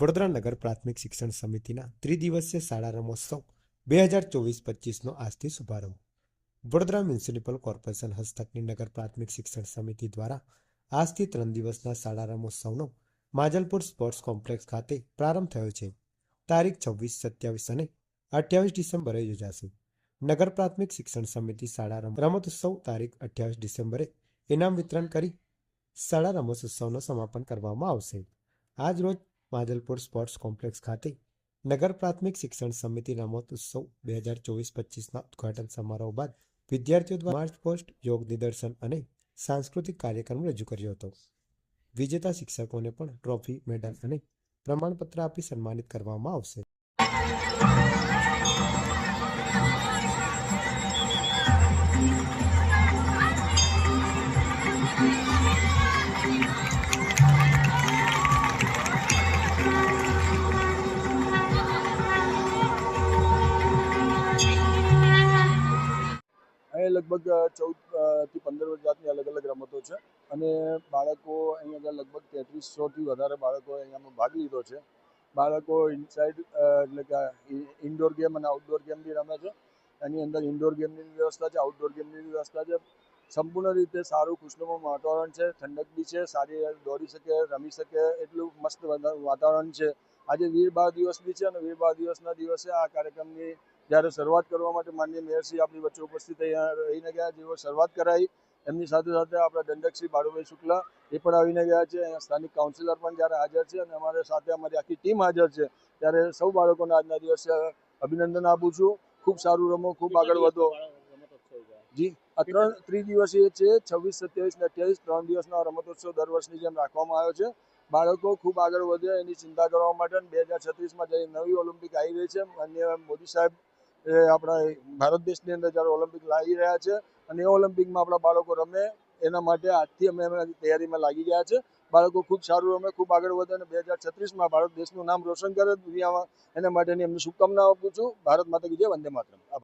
વડોદરા નગર પ્રાથમિક શિક્ષણ સમિતિના ત્રિદિવસીય શાળા રમોત્સવ બે હજાર ચોવીસ પચીસનો આજથી શુભારંભ. વડોદરા મ્યુનિસિપલ કોર્પોરેશન હસ્તકની નગર પ્રાથમિક શિક્ષણ સમિતિ દ્વારા આજથી ત્રણ દિવસના શાળા રમોત્સવનો માજલપુર સ્પોર્ટ્સ કોમ્પ્લેક્સ ખાતે પ્રારંભ થયો છે. તારીખ છવ્વીસ, સત્યાવીસ અને અઠ્યાવીસ ડિસેમ્બરે યોજાશે. નગર પ્રાથમિક શિક્ષણ સમિતિ શાળા રમ- રમતોત્સવ તારીખ અઠ્યાવીસ ડિસેમ્બરે ઇનામ વિતરણ કરી શાળા રમતોત્સવનો સમાપન કરવામાં આવશે. આજ રોજ માદલપુર સ્પોર્ટ્સ કોમ્પ્લેક્સ ખાતે નગર પ્રાથમિક શિક્ષણ સમિતિ રમતોત્સવ બે હજાર ચોવીસ પચીસના ઉદઘાટન સમારોહ બાદ વિદ્યાર્થીઓ દ્વારા માર્ચ પોસ્ટ, યોગ નિદર્શન અને સાંસ્કૃતિક કાર્યક્રમ રજૂ કર્યો હતો. વિજેતા શિક્ષકોને પણ ટ્રોફી, મેડલ અને પ્રમાણપત્ર આપી સન્માનિત કરવામાં આવશે. અહીં લગભગ ચૌદથી પંદર જાતની અલગ અલગ રમતો છે. અને બાળકો અહીંયા આગળ લગભગ તેત્રીસોથી વધારે બાળકો અહીંયામાં ભાગ લીધો છે. બાળકો ઇનસાઇડ એટલે કે ઇન્ડોર ગેમ અને આઉટડોર ગેમ બી રમે છે. એની અંદર ઇન્ડોર ગેમની વ્યવસ્થા છે આઉટડોર ગેમની વ્યવસ્થા છે. સંપૂર્ણ રીતે સારું ખુશનુમા વાતાવરણ છે, ઠંડક બી છે, સારી દોડી શકે, રમી શકે, એટલું મસ્ત વાતાવરણ છે. આજે વીર બાળ દિવસ બી છે અને વીર બાળ દિવસના દિવસે આ કાર્યક્રમની જ્યારે શરૂઆત કરવા માટે માનનીય મેયરશ્રી આપણી વચ્ચે ઉપસ્થિત રહીને ગયા, જેઓ શરૂઆત કરાવી એમની સાથે સાથે આપણા દંડકશ્રી બાળુભાઈ શુક્લા એ પણ આવીને ગયા છે. અહીંયા સ્થાનિક કાઉન્સિલર પણ જ્યારે હાજર છે અને અમારી સાથે અમારી આખી ટીમ હાજર છે, ત્યારે સૌ બાળકોને આજના દિવસે અભિનંદન આપું છું. ખૂબ સારું રમો ખૂબ આગળ વધો. જી આ ત્રણ ત્રિદિવસીય છે છવ્વીસ સત્યાવીસ ને અઠ્યાવીસ ત્રણ દિવસનો રમતોત્સવ દર વર્ષની જેમ રાખવામાં આવ્યો છે. બાળકો ખૂબ આગળ વધે એની ચિંતા કરવા માટે બે હજાર છત્રીસમાં જે નવી ઓલિમ્પિક આવી રહી છે માન્ય મોદી સાહેબ એ આપણા ભારત દેશની અંદર જ્યારે ઓલિમ્પિક લાવી રહ્યા છે અને એ ઓલિમ્પિકમાં આપણા બાળકો રમે એના માટે આજથી અમે એમની તૈયારીમાં લાગી ગયા છે. બાળકો ખૂબ સારું રમે, ખૂબ આગળ વધે અને બે હજાર છત્રીસમાં ભારત દેશનું નામ રોશન કરે દુનિયામાં. એના માટેની એમને શુભકામનાઓ આપું છું. ભારત માતા કી વંદે માતરમ.